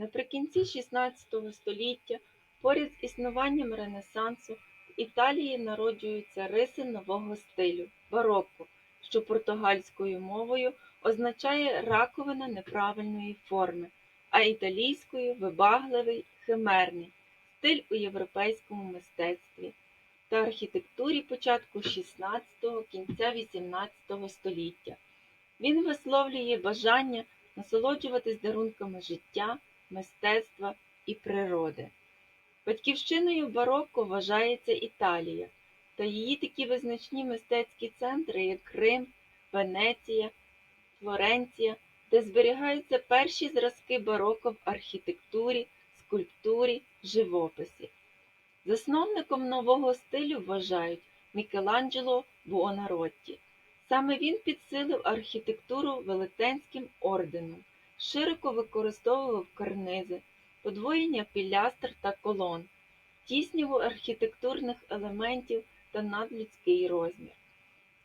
Наприкінці XVI століття поряд з існуванням Ренесансу в Італії народжуються риси нового стилю бароко, що португальською мовою означає раковина неправильної форми, а італійською вибагливий, химерний стиль у європейському мистецтві та архітектурі початку XVI – кінця XVIII століття. Він висловлює бажання насолоджуватись дарунками життя, мистецтва і природи. Батьківщиною бароко вважається Італія та її такі визначні мистецькі центри, як Рим, Венеція, Флоренція, де зберігаються перші зразки бароко в архітектурі, скульптурі, живописі. Засновником нового стилю вважають Мікеланджело Буонаротті. Саме він підсилив архітектуру велетенським орденом, широко використовував карнизи, подвоєння пілястр та колон, тісняву архітектурних елементів та надлюдський розмір.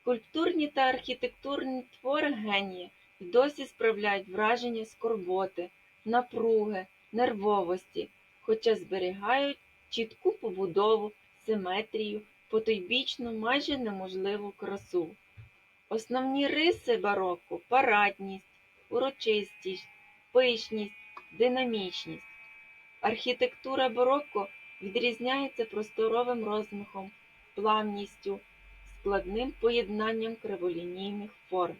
Скульптурні та архітектурні твори генія й досі справляють враження скорботи, напруги, нервовості, хоча зберігають чітку побудову, симетрію, потойбічну, майже неможливу красу. Основні риси бароко – парадність, урочистість, пишність, динамічність. Архітектура бароко відрізняється просторовим розмахом, плавністю, складним поєднанням криволінійних форм.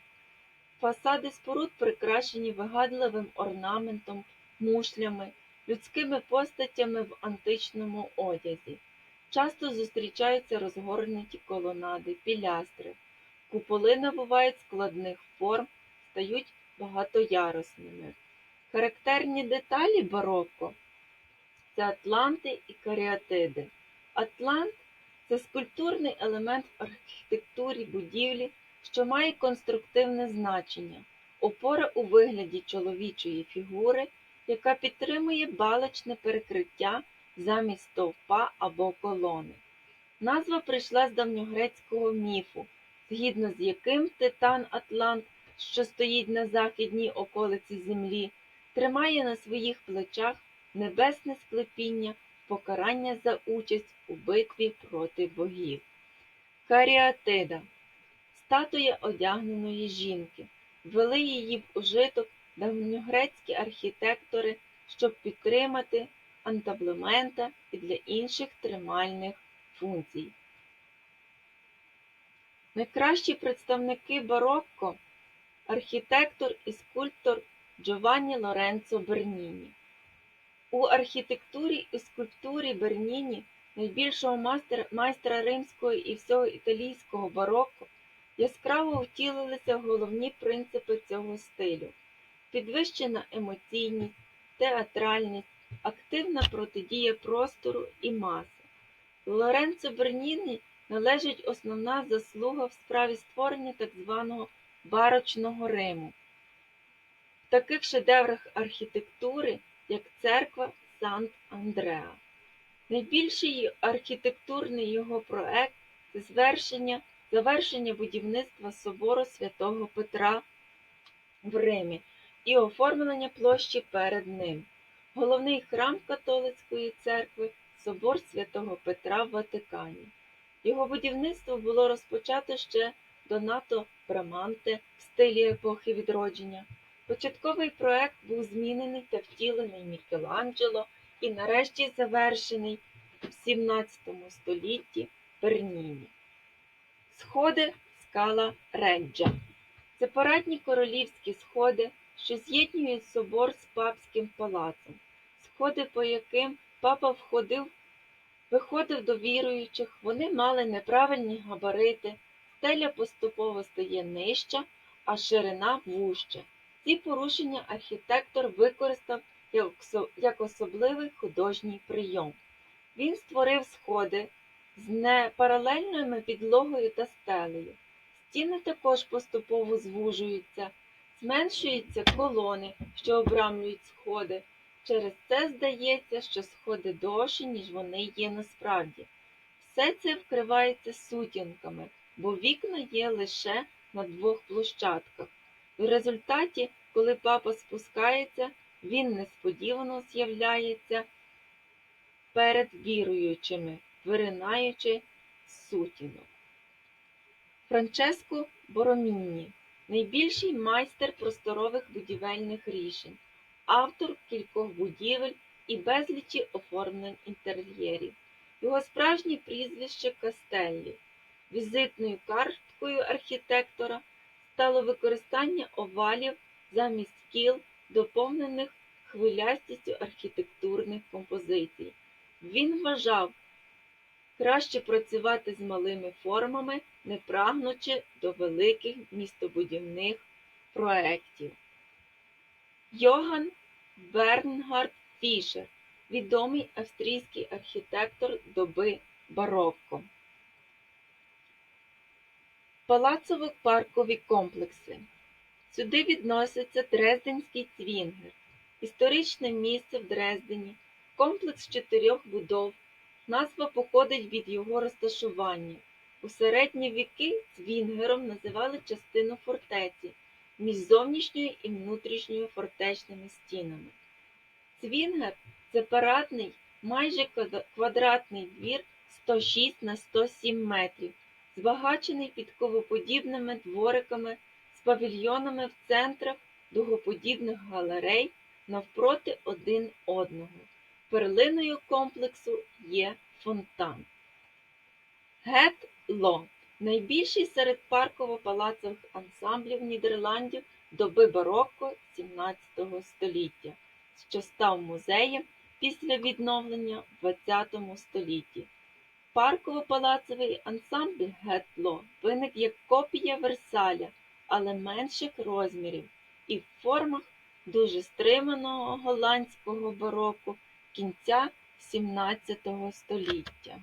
Фасади споруд прикрашені вигадливим орнаментом, мушлями, людськими постатями в античному одязі. Часто зустрічаються розгорнуті колонади, пілястри. Куполи набувають складних форм, стають багатоярусними. Характерні деталі бароко – це атланти і каріатиди. Атлант – це скульптурний елемент в архітектурі будівлі, що має конструктивне значення, опора у вигляді чоловічої фігури, яка підтримує балочне перекриття замість стовпа або колони. Назва прийшла з давньогрецького міфу, згідно з яким титан Атлант, що стоїть на західній околиці Землі, тримає на своїх плечах небесне склепіння покарання за участь у битві проти богів. Каріатида статуя одягненої жінки. Ввели її в ужиток давньогрецькі архітектори, щоб підтримати антаблемента і для інших тримальних функцій. Найкращі представники барокко – архітектор і скульптор Джованні Лоренцо Берніні. У архітектурі і скульптурі Берніні, найбільшого майстра, римського і всього італійського барокко, яскраво втілилися головні принципи цього стилю: підвищена емоційність, театральність, активна протидія простору і маси. Лоренцо Берніні належить основна заслуга в справі створення так званого барочного Риму. В таких шедеврах архітектури, як церква Сант-Андреа. Найбільший архітектурний його проект це звершення, завершення будівництва собору святого Петра в Римі і оформлення площі перед ним. Головний храм католицької церкви собор святого Петра в Ватикані. Його будівництво було розпочато ще до НАТО Браманте в стилі епохи відродження. Початковий проект був змінений та втілений Мікеланджело і нарешті завершений в XVII столітті Берніні. Сходи скала Реджа. Це парадні королівські сходи, що з'єднують собор з папським палацом, сходи, по яким папа входив, виходив до віруючих, вони мали неправильні габарити, стеля поступово стає нижча, а ширина вужча. Ці порушення архітектор використав як особливий художній прийом. Він створив сходи з непаралельними підлогою та стелею. Стіни також поступово звужуються, зменшуються колони, що обрамлюють сходи. Через це здається, що сходи довші, ніж вони є насправді. Все це вкривається сутінками, бо вікна є лише на двох площадках. В результаті, коли папа спускається, він несподівано з'являється перед віруючими, виринаючи з сутінок. Франческо Боромінні найбільший майстер просторових будівельних рішень, автор кількох будівель і безлічі оформлень інтер'єрів. Його справжнє прізвище Кастеллі. Візитною карткою архітектора стало використання овалів замість кіл, доповнених хвилястістю архітектурних композицій. Він вважав краще працювати з малими формами, не прагнучи до великих містобудівних проєктів. Йоган Бернгард Фішер відомий австрійський архітектор доби барокко. Палацово-паркові комплекси. Сюди відноситься Дрезденський цвінгер, історичне місце в Дрездені, комплекс чотирьох будов. Назва походить від його розташування. У середні віки цвінгером називали частину фортеці між зовнішньою і внутрішньою фортечними стінами. Цвінгер це парадний, майже квадратний двір 106 на 107 метрів, збагачений підковоподібними двориками з павільйонами в центрах дугоподібних галерей навпроти один одного. Перлиною комплексу є фонтан. Гет-Ло – найбільший серед парково-палацових ансамблів Нідерландів доби барокко XVII століття, що став музеєм після відновлення в ХХ столітті. Парково-палацовий ансамбль Гет-Ло виник як копія Версаля, але менших розмірів і в формах дуже стриманого голландського бароко кінця XVII століття.